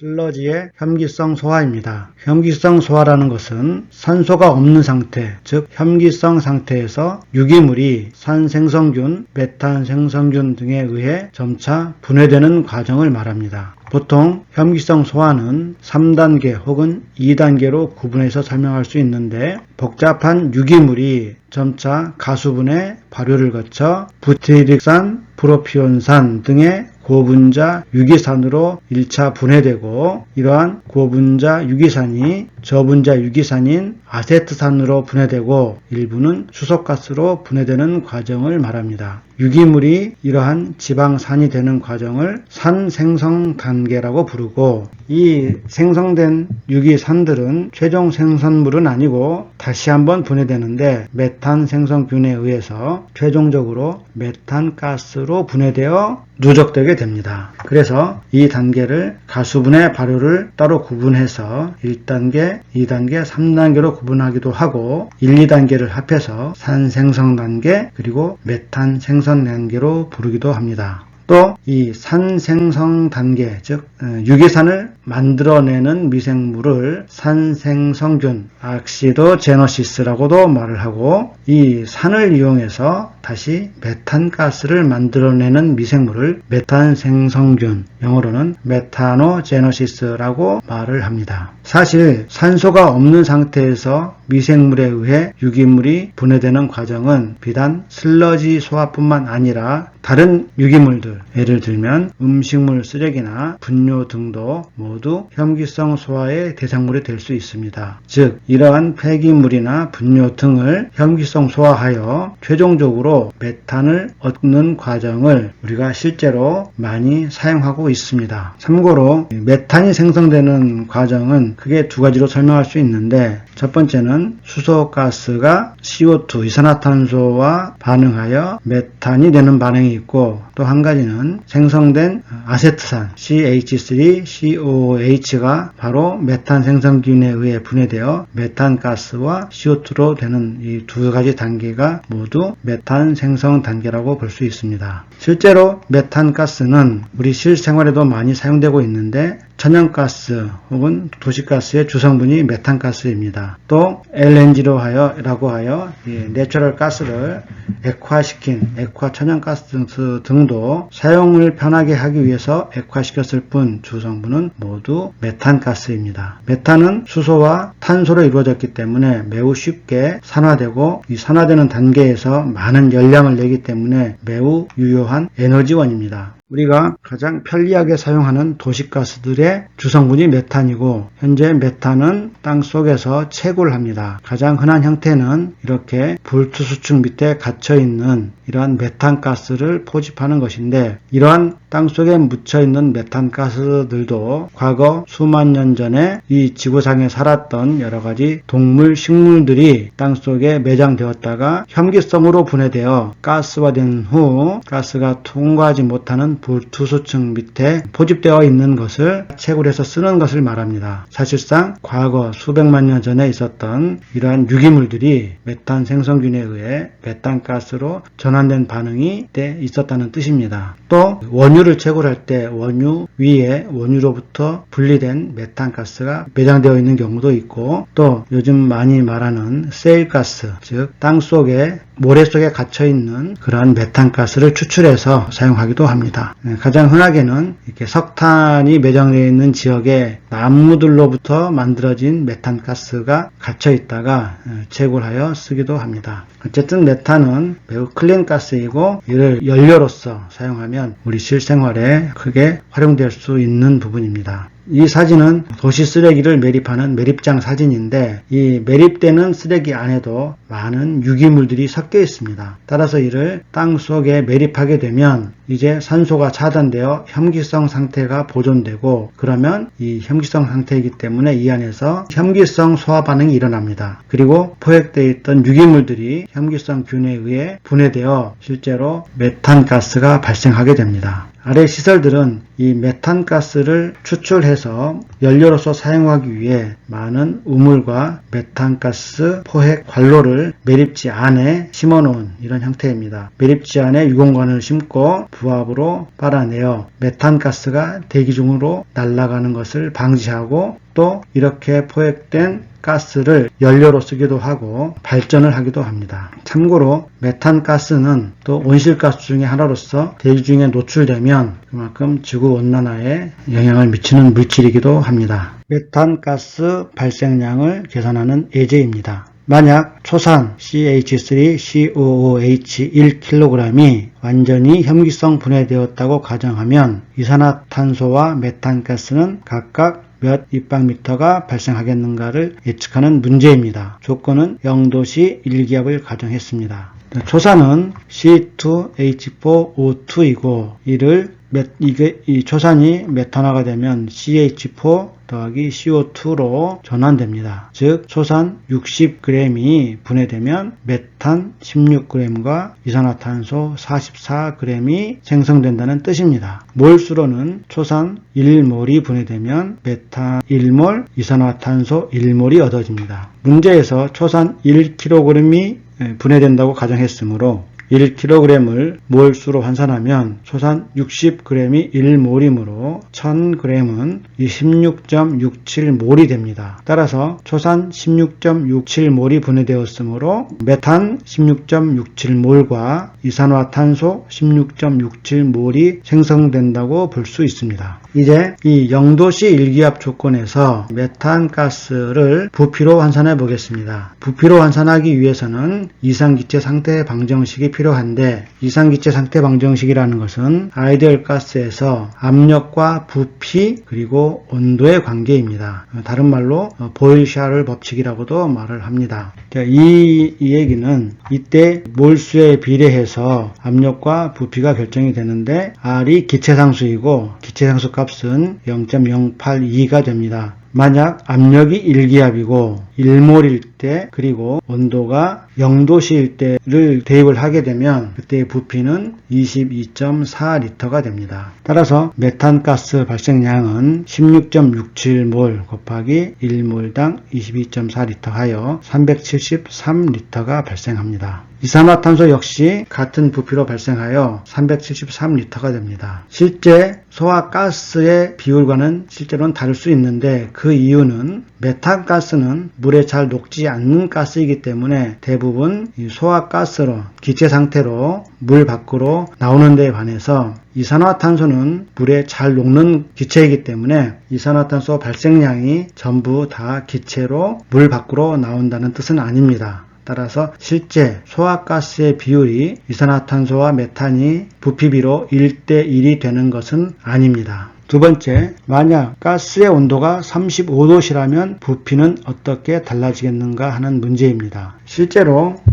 슬러지의 혐기성 소화입니다. 혐기성 소화라는 것은 산소가 없는 상태, 즉 혐기성 상태에서 유기물이 산생성균, 메탄 생성균 등에 의해 점차 분해되는 과정을 말합니다. 보통 혐기성 소화는 3단계 혹은 2단계로 구분해서 설명할 수 있는데 복잡한 유기물이 점차 가수분해 발효를 거쳐 부티릭산, 프로피온산 등의 고분자 유기산으로 1차 분해되고 이러한 고분자 유기산이 저분자 유기산인 아세트산으로 분해되고 일부는 수소가스로 분해되는 과정을 말합니다. 유기물이 이러한 지방산이 되는 과정을 산생성 단계라고 부르고 이 생성된 유기산들은 최종 생성물은 아니고 다시 한번 분해되는데 메탄 생성균에 의해서 최종적으로 메탄가스로 분해되어 누적되게 됩니다. 그래서 이 단계를 가수분해 발효를 따로 구분해서 1단계, 2단계, 3단계로 구분하기도 하고 1, 2단계를 합해서 산생성 단계 그리고 메탄 생성 단계로 부르기도 합니다. 또 이 산생성 단계, 즉 어, 유기산을 만들어내는 미생물을 산생성균, 악시도 제너시스라고도 말을 하고 이 산을 이용해서 다시 메탄가스를 만들어내는 미생물을 메탄생성균, 영어로는 메타노제너시스라고 말을 합니다. 사실 산소가 없는 상태에서 미생물에 의해 유기물이 분해되는 과정은 비단 슬러지 소화뿐만 아니라 다른 유기물들, 예를 들면 음식물 쓰레기나 분뇨 등도 모두 혐기성 소화의 대상물이 될 수 있습니다. 즉, 이러한 폐기물이나 분뇨 등을 혐기성 소화하여 최종적으로 메탄을 얻는 과정을 우리가 실제로 많이 사용하고 있습니다. 참고로 메탄이 생성되는 과정은 크게 두 가지로 설명할 수 있는데 첫 번째는 수소가스가 CO2 이산화탄소와 반응하여 메탄이 되는 반응이 있고 또 한 가지는 생성된 아세트산 CH3COOH가 바로 메탄 생성균에 의해 분해되어 메탄가스와 CO2로 되는 이 두 가지 단계가 모두 메탄 생성 단계라고 볼 수 있습니다. 실제로 메탄가스는 우리 실생활에도 많이 사용되고 있는데 천연가스 혹은 도시가스의 주성분이 메탄가스입니다. 또 LNG로 하여 라고 하여 내추럴 가스를 액화시킨 액화 천연가스 등도 사용을 편하게 하기 위해서 액화시켰을 뿐 주성분은 모두 메탄가스입니다. 메탄은 수소와 탄소로 이루어졌기 때문에 매우 쉽게 산화되고 이 산화되는 단계에서 많은 열량을 내기 때문에 매우 유효한 에너지원입니다. 우리가 가장 편리하게 사용하는 도시가스들의 주성분이 메탄이고 현재 메탄은 땅 속에서 채굴 합니다. 가장 흔한 형태는 이렇게 불투수층 밑에 갇혀 있는 이러한 메탄가스를 포집하는 것인데 이러한 땅 속에 묻혀 있는 메탄가스들도 과거 수만 년 전에 이 지구상에 살았던 여러 가지 동물, 식물들이 땅 속에 매장되었다가 혐기성으로 분해되어 가스화된 후 가스가 통과하지 못하는 불투수층 밑에 포집되어 있는 것을 채굴해서 쓰는 것을 말합니다. 사실상 과거 수백만 년 전에 있었던 이러한 유기물들이 메탄 생성균에 의해 메탄가스로 전환된 반응이 때 있었다는 뜻입니다. 또 원유 를 채굴할 때 원유 위에 원유로부터 분리된 메탄가스가 매장되어 있는 경우도 있고 또 요즘 많이 말하는 세일가스 즉 땅 속에 모래 속에 갇혀 있는 그러한 메탄가스를 추출해서 사용하기도 합니다. 네, 가장 흔하게는 이렇게 석탄이 매장되어 있는 지역에 나무들로부터 만들어진 메탄가스가 갇혀 있다가 채굴하여 쓰기도 합니다. 어쨌든 메탄은 매우 클린 가스이고 이를 연료로서 사용하면 우리 실생활에 크게 활용될 수 있는 부분입니다. 이 사진은 도시 쓰레기를 매립하는 매립장 사진인데 이 매립되는 쓰레기 안에도 많은 유기물들이 섞여 있습니다. 따라서 이를 땅 속에 매립하게 되면 이제 산소가 차단되어 혐기성 상태가 보존되고 그러면 이 혐기성 상태이기 때문에 이 안에서 혐기성 소화 반응이 일어납니다. 그리고 포획되어 있던 유기물들이 혐기성 균에 의해 분해되어 실제로 메탄 가스가 발생하게 됩니다. 아래 시설들은 이 메탄가스를 추출해서 연료로서 사용하기 위해 많은 우물과 메탄가스 포획 관로를 매립지 안에 심어놓은 이런 형태입니다. 매립지 안에 유공관을 심고 부압으로 빨아내어 메탄가스가 대기 중으로 날아가는 것을 방지하고 또 이렇게 포획된 가스를 연료로 쓰기도 하고 발전을 하기도 합니다. 참고로 메탄 가스는 또 온실가스 중의 하나로서 대기 중에 노출되면 그만큼 지구 온난화에 영향을 미치는 물질이기도 합니다. 메탄 가스 발생량을 계산하는 예제입니다. 만약 초산 CH3COOH 1kg이 완전히 혐기성 분해되었다고 가정하면 이산화탄소와 메탄가스는 각각 몇 입방미터가 발생하겠는가를 예측하는 문제입니다. 조건은 0도시 1기압을 가정했습니다. 초산은 C2H4O2이고 이를 메- 이게 이 초산이 메탄화가 되면 CH4 더하기 CO2로 전환됩니다. 즉 초산 60g이 분해되면 메탄 16g과 이산화탄소 44g이 생성된다는 뜻입니다. 몰수로는 초산 1몰이 분해되면 메탄 1몰, 이산화탄소 1몰이 얻어집니다. 문제에서 초산 1kg이 분해된다고 가정했으므로 1kg을 몰수로 환산하면 초산 60g이 1몰이므로 1000g은 16.67몰이 됩니다. 따라서 초산 16.67몰이 분해되었으므로 메탄 16.67몰과 이산화탄소 16.67몰이 생성된다고 볼 수 있습니다. 이제 이 0도씨 일기압 조건에서 메탄가스를 부피로 환산해 보겠습니다. 부피로 환산하기 위해서는 이상기체 상태 방정식이 필요 한데 이상기체 상태 방정식이라는 것은 아이디얼 가스에서 압력과 부피 그리고 온도의 관계입니다. 다른 말로 보일샤를 법칙이라고도 말을 합니다. 자, 이, 이 얘기는 이때 몰수에 비례해서 압력과 부피가 결정이 되는데 R이 기체상수이고 기체상수 값은 0.082가 됩니다. 만약 압력이 1기압이고 1몰일 때 그리고 온도가 0도씨일 때를 대입을 하게 되면 그때의 부피는 22.4리터가 됩니다. 따라서 메탄가스 발생량은 16.67몰 곱하기 1몰당 22.4리터 하여 373리터가 발생합니다. 이산화탄소 역시 같은 부피로 발생하여 373리터가 됩니다. 실제 소화가스의 비율과는 실제로는 다를 수 있는데 그 이유는 메탄가스는 물에 잘 녹지 않는 가스이기 때문에 대부분 이 소화가스로 기체 상태로 물 밖으로 나오는 데에 반해서 이산화탄소는 물에 잘 녹는 기체이기 때문에 이산화탄소 발생량이 전부 다 기체로 물 밖으로 나온다는 뜻은 아닙니다. 따라서 실제 소화가스의 비율이 이산화탄소와 메탄이 부피비로 1대 1이 되는 것은 아닙니다. 두 번째, 만약 가스의 온도가 35도시라면 부피는 어떻게 달라지겠는가 하는 문제입니다. 실제로 어,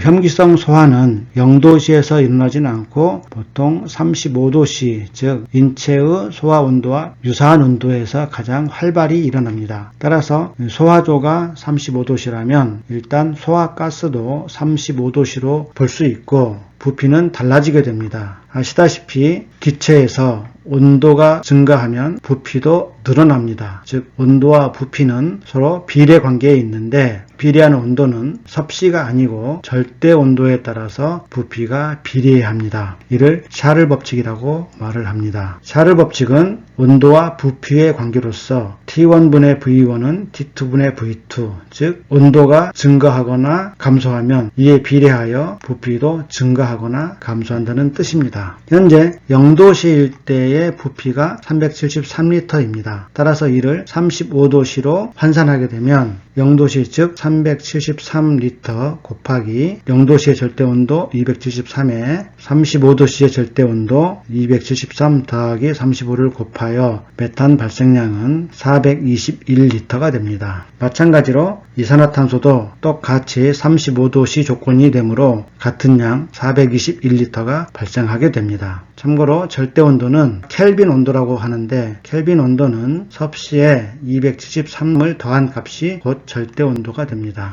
혐기성 소화는 0도시에서 일어나지는 않고 보통 35도씨, 즉 인체의 소화 온도와 유사한 온도에서 가장 활발히 일어납니다. 따라서 소화조가 35도시라면 일단 소화가스도 35도시로 볼 수 있고 부피는 달라지게 됩니다. 아시다시피 기체에서 온도가 증가하면 부피도 늘어납니다. 즉 온도와 부피는 서로 비례 관계에 있는데 비례하는 온도는 섭씨가 아니고 절대 온도에 따라서 부피가 비례해야 합니다. 이를 샤를 법칙이라고 말을 합니다. 샤를 법칙은 온도와 부피의 관계로서 T1분의 V1은 T2분의 V2, 즉 온도가 증가하거나 감소하면 이에 비례하여 부피도 증가하 거나 감소한다는 뜻입니다. 현재 0도시일 때의 부피가 373리터입니다. 따라서 이를 35도시로 환산하게 되면 0도시 즉 373리터 곱하기 0도시의 절대온도 273에 35도시의 절대온도 273 더하기 35를 곱하여 메탄 발생량은 421리터가 됩니다. 마찬가지로 이산화탄소도 똑같이 35도씨 조건이 되므로 같은 양 421리터가 발생하게 됩니다. 참고로 절대 온도는 켈빈 온도라고 하는데 켈빈 온도는 섭씨에 273을 더한 값이 곧 절대 온도가 됩니다.